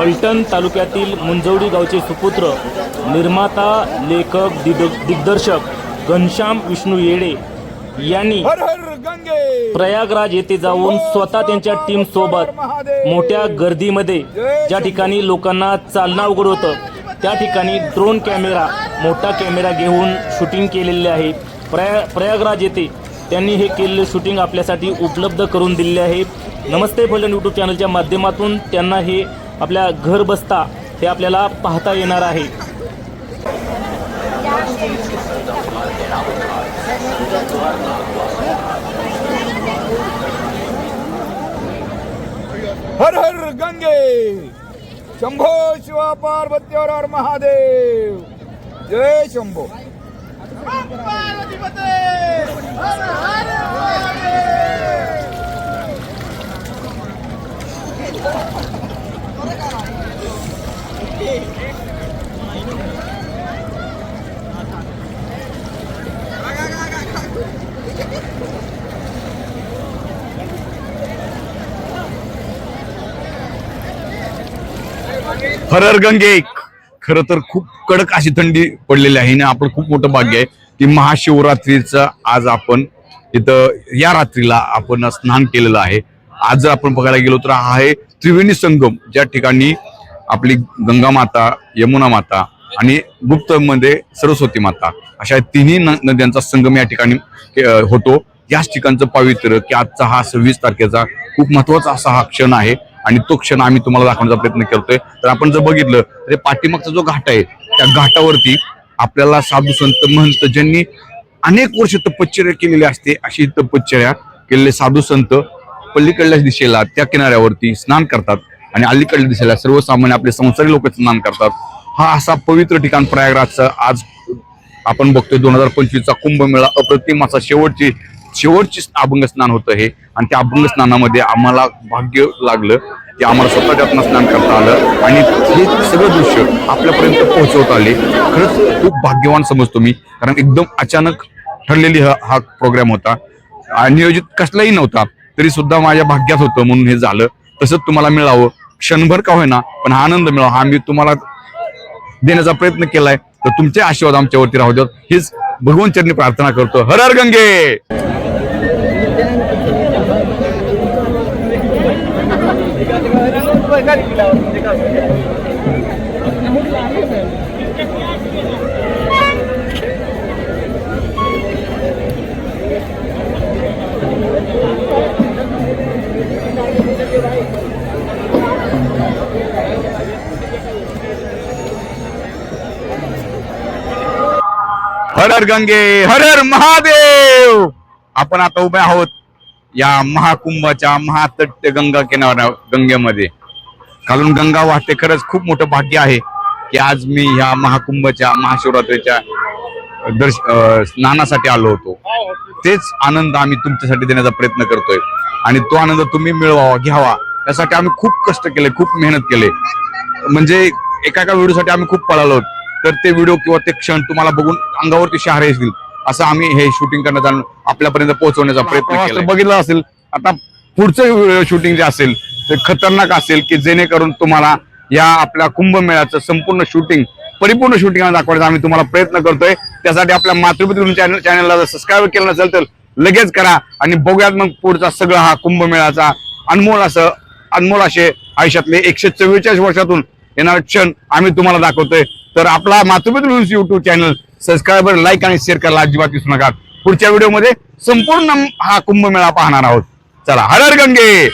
फलटण तालुक्यातील मुंजवडी गावचे सुपुत्र निर्माता लेखक दिग दिग्दर्शक घनश्याम विष्णू येडे यांनी प्रयागराज येथे जाऊन स्वतः त्यांच्या टीम सोबत मोठ्या गर्दीमध्ये ज्या ठिकाणी लोकांना चालणं अवघड होतं त्या ठिकाणी ड्रोन कॅमेरा मोठा कॅमेरा घेऊन शूटिंग केलेले आहे. प्रया प्रयागराज येथे त्यांनी हे केलेले शूटिंग आपल्यासाठी उपलब्ध करून दिलेले आहे. नमस्ते फलटण यूट्यूब चॅनलच्या माध्यमातून त्यांना हे आपल्या घर बसता हे आपल्याला पाहता येणार आहे. हर हर गंगे! शंभो शिवा पार्वती हर हर महादेव! जय शंभो! हरर गंगे. खर तर खूप कडक अशी थंडी पडलेली आहे. आणि आपण खूप मोठं भाग्य आहे. की महाशिवरात्रीचं आज आपण इथं या रात्रीला आपण स्नान केलेलं आहे. आज जर आपण बघायला गेलो तर हा आहे त्रिवेणी संगम. ज्या ठिकाणी आपली गंगा माता यमुना माता आणि गुप्त मध्ये सरस्वती माता अशा तिन्ही न- नद्यांचा संगम या ठिकाणी होतो. याच ठिकाणचं पावित्र्य की आजचा हा सव्वीस तारखेचा खूप महत्त्वाचा असा हा क्षण आहे. आणि तो क्षण आम्ही तुम्हाला दाखवण्याचा प्रयत्न करतोय. तर आपण जर बघितलं तर पाठीमागचा जो घाट आहे त्या घाटावरती आपल्याला साधू संत महंत ज्यांनी अनेक वर्ष तपश्चर्या केलेली असते अशी तपश्चर्या केलेले साधू संत पलीकडल्या दिशेला त्या किनाऱ्यावरती स्नान करतात आणि अलीकडल्या दिशेला सर्वसामान्य आपले संसारी लोक स्नान करतात. हा असा पवित्र ठिकाण प्रयागराजचा आज आपण बघतोय दोन हजार पंचवीसचा कुंभमेळा अप्रतिम असा शेवटची शेवटची अभंग स्नान होतं हे. आणि त्या अभंग स्नानामध्ये आम्हाला भाग्य लागलं की आम्हाला स्वतः त्यातनं स्नान करता आलं. आणि हे सगळं दृश्य आपल्यापर्यंत पोहोचवत आले. खरंच खूप भाग्यवान समजतो मी. कारण एकदम अचानक ठरलेली हा हा प्रोग्राम होता. नियोजित कसलाही नव्हता. तरी सुद्धा माझ्या भाग्यात होतं म्हणून हे झालं. तसंच तुम्हाला मिळावं. क्षणभर का होईना पण हा आनंद मिळावा. हा मी तुम्हाला देण्याचा प्रयत्न केलाय. तर तुमचे आशीर्वाद आमच्यावरती राहू देत हीच भगवंत चरणी प्रार्थना करतो. हर हर गंगे! हर हर गंगे हर हर महादेव! आपण आता उभे आहोत या महाकुंभाच्या महातट्य गंगा किनाऱ्या गंगेमध्ये. खालून गंगा वाहते खरंच खूप मोठं भाग्य आहे की आज मी ह्या महाकुंभच्या महाशिवरात्रीच्या दर्श स्नानासाठी आलो होतो. तेच आनंद आम्ही तुमच्यासाठी देण्याचा प्रयत्न करतोय. आणि तो आनंद तुम्ही मिळवावा घ्यावा. यासाठी आम्ही खूप कष्ट केले खूप मेहनत केले. म्हणजे एका एका व्हिडिओसाठी आम्ही खूप पळालो. तर ते व्हिडिओ किंवा ते क्षण तुम्हाला बघून अंगावरती शहारे येतील असं आम्ही हे शूटिंग करण्याचा आपल्यापर्यंत पोहोचवण्याचा प्रयत्न बघितलं असेल आता पुढचं शूटिंग जे असेल ते खतरनाक असेल की जेणेकरून तुम्हाला या आपल्या कुंभमेळ्याचं संपूर्ण शूटिंग परिपूर्ण शूटिंग दाखवण्याचा आम्ही तुम्हाला प्रयत्न करतोय. त्यासाठी आपल्या मातृपती चॅनल चॅनलला जर सबस्क्राईब केलं नसेल तर लगेच करा आणि बघूयात मग पुढचा सगळा हा कुंभमेळ्याचा अनमोल असं अनमोल असे आयुष्यातले एकशे चव्वेचाळीस वर्षातून येणारे क्षण आम्ही तुम्हाला दाखवतोय. तर आपला मातृपती युट्यूब चॅनल सबस्क्राईबर लाईक आणि शेअर करायला अजिबात विसरू नका. पुढच्या व्हिडिओमध्ये संपूर्ण हा कुंभमेळा पाहणार आहोत. चला हर गंगे!